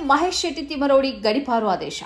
ಮಹೇಶ್ ಶೆಟ್ಟಿ ತಿಮರೋಡಿ ಗಡಿಪಾರು ಆದೇಶ.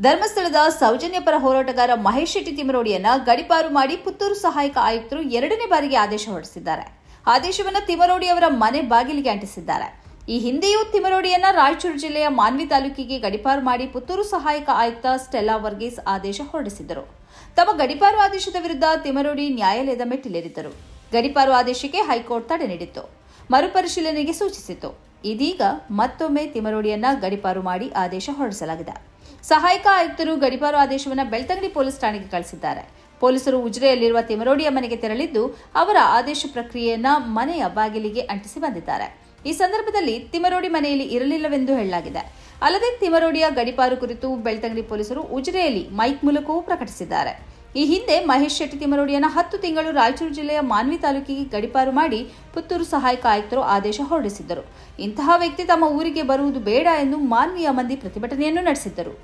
ಧರ್ಮಸ್ಥಳದ ಸೌಜನ್ಯ ಪರ ಹೋರಾಟಗಾರ ಮಹೇಶ್ ಶೆಟ್ಟಿ ತಿಮರೋಡಿಯನ್ನ ಗಡಿಪಾರು ಮಾಡಿ ಪುತ್ತೂರು ಸಹಾಯಕ ಆಯುಕ್ತರು ಎರಡನೇ ಬಾರಿಗೆ ಆದೇಶ ಹೊರಡಿಸಿದ್ದಾರೆ. ಆದೇಶವನ್ನು ತಿಮರೋಡಿ ಅವರ ಮನೆ ಬಾಗಿಲಿಗೆ ಅಂಟಿಸಿದ್ದಾರೆ. ಈ ಹಿಂದೆಯೂ ತಿಮರೋಡಿಯನ್ನ ರಾಯಚೂರು ಜಿಲ್ಲೆಯ ಮಾನ್ವಿ ತಾಲೂಕಿಗೆ ಗಡಿಪಾರು ಮಾಡಿ ಪುತ್ತೂರು ಸಹಾಯಕ ಆಯುಕ್ತ ಸ್ಟೆಲ್ಲಾ ವರ್ಗೀಸ್ ಆದೇಶ ಹೊರಡಿಸಿದ್ದರು. ತಮ್ಮ ಗಡಿಪಾರು ಆದೇಶದ ವಿರುದ್ಧ ತಿಮರೋಡಿ ನ್ಯಾಯಾಲಯದ ಮೆಟ್ಟಿಲೇರಿದ್ದರು. ಗಡಿಪಾರು ಆದೇಶಕ್ಕೆ ಹೈಕೋರ್ಟ್ ತಡೆ ನೀಡಿತ್ತು. ಮರುಪರಿಶೀಲನೆಗೆ ಸೂಚಿಸಿತು ಇದೀಗ ಮತ್ತೊಮ್ಮೆ ತಿಮರೋಡಿಯನ್ನ ಗಡಿಪಾರು ಮಾಡಿ ಆದೇಶ ಹೊರಡಿಸಲಾಗಿದೆ. ಸಹಾಯಕ ಆಯುಕ್ತರು ಗಡಿಪಾರು ಆದೇಶವನ್ನು ಬೆಳ್ತಂಗಡಿ ಪೊಲೀಸ್ ಠಾಣೆಗೆ ಕಳಿಸಿದ್ದಾರೆ. ಪೊಲೀಸರು ಉಜ್ರೆಯಲ್ಲಿರುವ ತಿಮರೋಡಿಯ ಮನೆಗೆ ತೆರಳಿದ್ದು ಅವರ ಆದೇಶ ಪ್ರಕ್ರಿಯೆಯನ್ನ ಮನೆಯ ಬಾಗಿಲಿಗೆ ಅಂಟಿಸಿ ಬಂದಿದ್ದಾರೆ. ಈ ಸಂದರ್ಭದಲ್ಲಿ ತಿಮರೋಡಿ ಮನೆಯಲ್ಲಿ ಇರಲಿಲ್ಲವೆಂದು ಹೇಳಲಾಗಿದೆ. ಅಲ್ಲದೆ ತಿಮರೋಡಿಯ ಗಡಿಪಾರು ಕುರಿತು ಬೆಳ್ತಂಗಡಿ ಪೊಲೀಸರು ಉಜ್ರೆಯಲ್ಲಿ ಮೈಕ್ ಮೂಲಕವೂ ಪ್ರಕಟಿಸಿದ್ದಾರೆ. ಈ ಹಿಂದೆ ಮಹೇಶ್ ಶೆಟ್ಟಿ ತಿಮರೋಡಿಯನ್ನು ಹತ್ತು ತಿಂಗಳು ರಾಯಚೂರು ಜಿಲ್ಲೆಯ ಮಾನ್ವಿ ತಾಲೂಕಿಗೆ ಗಡಿಪಾರು ಮಾಡಿ ಪುತ್ತೂರು ಸಹಾಯಕ ಆಯುಕ್ತರು ಆದೇಶ ಹೊರಡಿಸಿದ್ದರು. ಇಂತಹ ವ್ಯಕ್ತಿ ತಮ್ಮ ಊರಿಗೆ ಬರುವುದು ಬೇಡ ಎಂದು ಮಾನ್ವಿಯ ಮಂದಿ ಪ್ರತಿಭಟನೆಯನ್ನು ನಡೆಸಿದ್ದರು.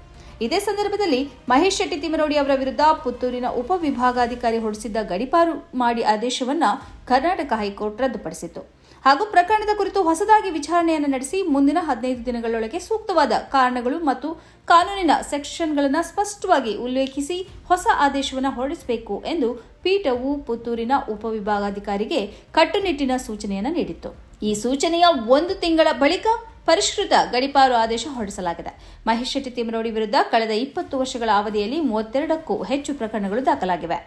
ಇದೇ ಸಂದರ್ಭದಲ್ಲಿ ಮಹೇಶ್ ಶೆಟ್ಟಿ ತಿಮರೋಡಿ ಅವರ ವಿರುದ್ಧ ಪುತ್ತೂರಿನ ಉಪವಿಭಾಗಾಧಿಕಾರಿ ಹೊರಡಿಸಿದ್ದ ಗಡಿಪಾರು ಮಾಡಿ ಆದೇಶವನ್ನ ಕರ್ನಾಟಕ ಹೈಕೋರ್ಟ್ ರದ್ದುಪಡಿಸಿತು ಹಾಗೂ ಪ್ರಕರಣದ ಕುರಿತು ಹೊಸದಾಗಿ ವಿಚಾರಣೆಯನ್ನು ನಡೆಸಿ ಮುಂದಿನ ಹದಿನೈದು ದಿನಗಳೊಳಗೆ ಸೂಕ್ತವಾದ ಕಾರಣಗಳು ಮತ್ತು ಕಾನೂನಿನ ಸೆಕ್ಷನ್ಗಳನ್ನು ಸ್ಪಷ್ಟವಾಗಿ ಉಲ್ಲೇಖಿಸಿ ಹೊಸ ಆದೇಶವನ್ನು ಹೊರಡಿಸಬೇಕು ಎಂದು ಪೀಠವು ಪುತ್ತೂರಿನ ಉಪವಿಭಾಗಾಧಿಕಾರಿಗೆ ಕಟ್ಟುನಿಟ್ಟಿನ ಸೂಚನೆಯನ್ನು ನೀಡಿತ್ತು. ಈ ಸೂಚನೆಯ ಒಂದು ತಿಂಗಳ ಬಳಿಕ ಪರಿಷ್ಕೃತ ಗಡಿಪಾರು ಆದೇಶ ಹೊರಡಿಸಲಾಗಿದೆ. ಮಹೇಶ್ ಶೆಟ್ಟಿ ತಿಮರೋಡಿ ವಿರುದ್ಧ ಕಳೆದ ಇಪ್ಪತ್ತು ವರ್ಷಗಳ ಅವಧಿಯಲ್ಲಿ ಮೂವತ್ತೆರಡಕ್ಕೂ ಹೆಚ್ಚು ಪ್ರಕರಣಗಳು ದಾಖಲಾಗಿವೆ.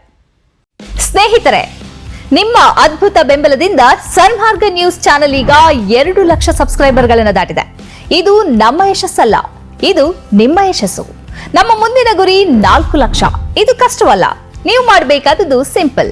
ಸ್ನೇಹಿತರೆ, ನಿಮ್ಮ ಅದ್ಭುತ ಬೆಂಬಲದಿಂದ ಸನ್ಮಾರ್ಗ ನ್ಯೂಸ್ ಚಾನೆಲ್ ಈಗ ಎರಡು ಲಕ್ಷ ಸಬ್ಸ್ಕ್ರೈಬರ್ಗಳನ್ನು ದಾಟಿದೆ. ಇದು ನಮ್ಮ ಯಶಸ್ಸಲ್ಲ, ಇದು ನಿಮ್ಮ ಯಶಸ್ಸು. ನಮ್ಮ ಮುಂದಿನ ಗುರಿ ನಾಲ್ಕು ಲಕ್ಷ. ಇದು ಕಷ್ಟವಲ್ಲ, ನೀವು ಮಾಡಬೇಕಾದದ್ದು ಸಿಂಪಲ್.